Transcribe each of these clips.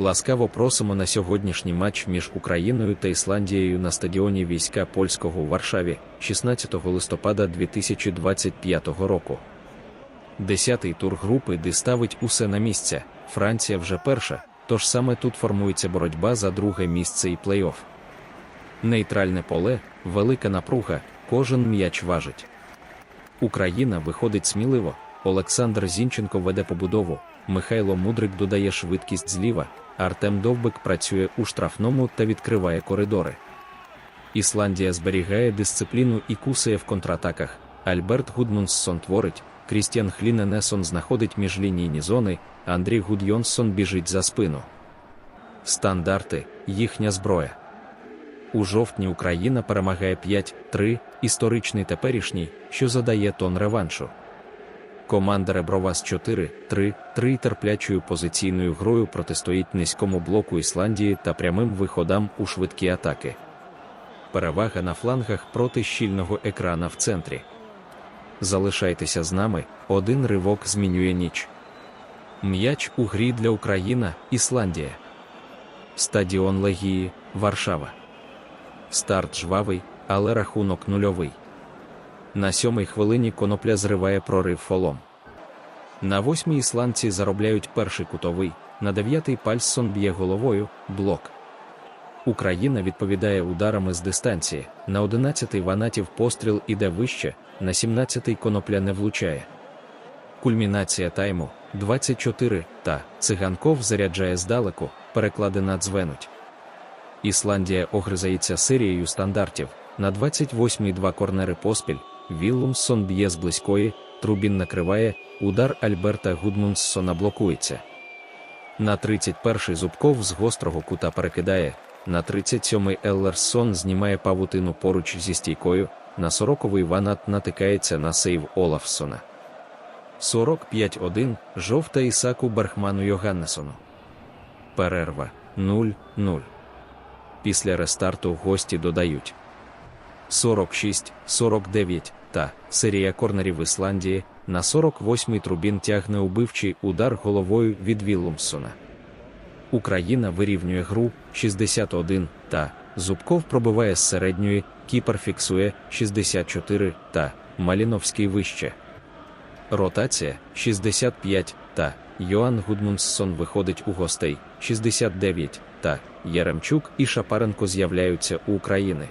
Ласкаво просимо на сьогоднішній матч між Україною та Ісландією на стадіоні війська польського у Варшаві 16 листопада 2025 року. Десятий тур групи Д ставить усе на місця. Франція вже перша, тож саме тут формується боротьба за друге місце і плей-офф. Нейтральне поле, велика напруга, кожен м'яч важить. Україна виходить сміливо. Олександр Зінченко веде побудову, Михайло Мудрик додає швидкість зліва, Артем Довбик працює у штрафному та відкриває коридори. Ісландія зберігає дисципліну і кусає в контратаках. Альберт Гудмунссон творить, Крістіан Хліненесон знаходить міжлінійні зони, Андрій Гудйонсон біжить за спину. Стандарти їхня зброя. У жовтні Україна перемагає 5-3, історичний теперішній, що задає тон реваншу. Команда Ребровас 4-3-3 терплячою позиційною грою протистоїть низькому блоку Ісландії та прямим виходам у швидкі атаки. Перевага на флангах проти щільного екрана в центрі. Залишайтеся з нами, один ривок змінює ніч. М'яч у грі для Україна, Ісландія. Стадіон Легії, Варшава. Старт жвавий, але рахунок нульовий. На сьомій хвилині конопля зриває прорив фолом. На восьмій ісландці заробляють перший кутовий, на дев'ятий Пальссон б'є головою, блок. Україна відповідає ударами з дистанції, на одинадцятий ванатів постріл іде вище, на сімнадцятий конопля не влучає. Кульмінація тайму 24 та циганков заряджає здалеку, переклади надзвенуть. Ісландія огризається серією стандартів. На 28-й два корнери поспіль. Віллумсон б'є з близької, Трубін накриває, удар Альберта Гудмунссона блокується. На 31-й Зубков з гострого кута перекидає, на 37-й Еллерсон знімає павутину поруч зі стійкою, на 40-й Ванат натикається на сейв Олафсона. 45-1 жовта Ісаку Бархману Йоганнесону. Перерва 0-0. Після рестарту гості додають 46-49 та серія корнерів Ісландії на 48-й трубін тягне убивчий удар головою від Віллумсона. Україна вирівнює гру 61 та Зубков пробиває з середньої, Кіпер фіксує 64 та Маліновський вище. Ротація 65 та Йоанн Гудмунссон виходить у гостей 69 та Яремчук і Шапаренко з'являються у України.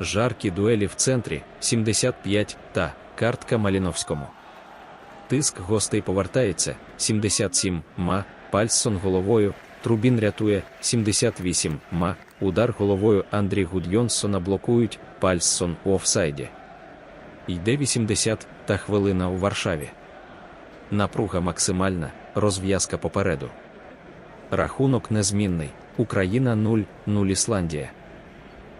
Жаркі дуелі в центрі 75 та картка Маліновському. Тиск гостей повертається 77 ма, Пальсон головою, Трубін рятує 78 ма, удар головою Андрій Гудйонсона блокують, Пальсон у офсайді. Йде 80 та хвилина у Варшаві. Напруга максимальна, розв'язка попереду. Рахунок незмінний. Україна 0-0 Ісландія.